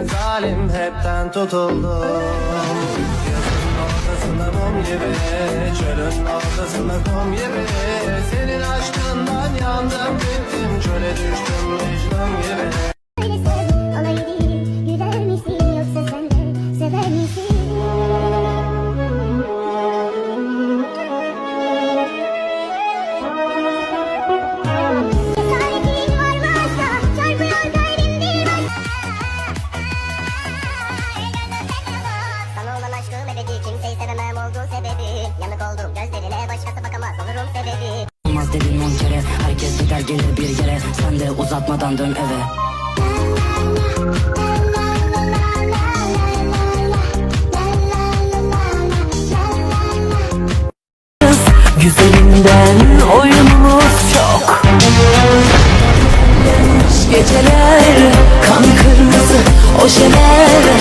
Zalim hepten tutuldum Yazın ortasında mum gibi Çölün ortasında kum gibi. Senin aşkından yandım gittim Çöle düştüm vicdan Yanık oldum gözlerine başkası bakamaz olurum sebebi. Olmaz dedim on kere herkes gider gelir bir yere. Sen de uzatmadan dön eve. Güzelinden oyunumuz çok. Geceler kan kırmızı o şeyler